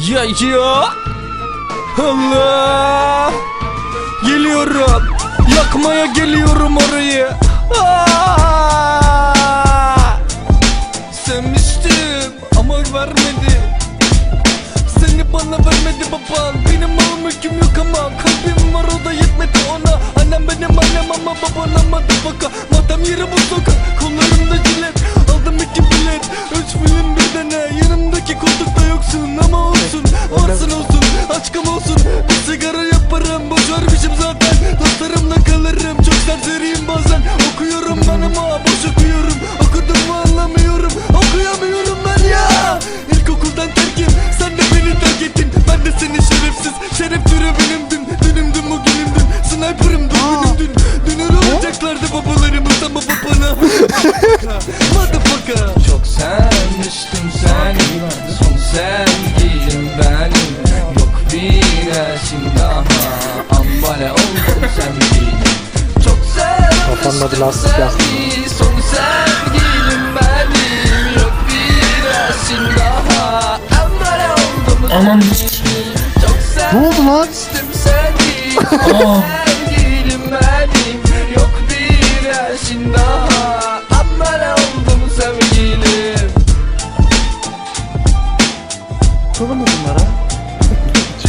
Ya ya. Allah. Geliyorum. Yakmaya geliyorum orayı. Aa! Sevmiştim ama vermedi. Seni bana vermedi baban. Benim mal mülküm yok ama. Kalbim var o da yetmedi ona. Annem benim annem ama baban ama baka Varsın olsun Aşkım olsun. Bir sigara yaparım Boş vermişim zaten. Dostlarımla kalırım Çok serseriyim bazen. Okuyorum ben ama boş okuyorum. Okudum mu anlamıyorum Okuyamıyorum ben ya. İlkokuldan terkim Sen de beni terk ettin. Ben de seni şerefsiz Şeref türevinimdin Dünümdün bugünümdün Sniper'ım dün dün. Dünür olacaklardı babalarımız ama babana. Motherfucker. Çok sevmiştim seni Son sevgilim benim Yok eşim daha Ambale oldum sevgilim Çok Kafamda sevmiştim seni Son sevgilim benim. Yok bir eşim daha. Ambale oldum Aman. Çok Ne oldu lan? Bakalım mı bunlara?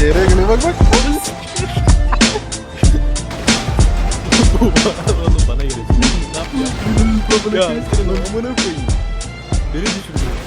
Çeyreğe geliyor bak bak. Oğlum bana gelecek. Ne yapıyor? Ya amına koyayım. Beni düşürdün.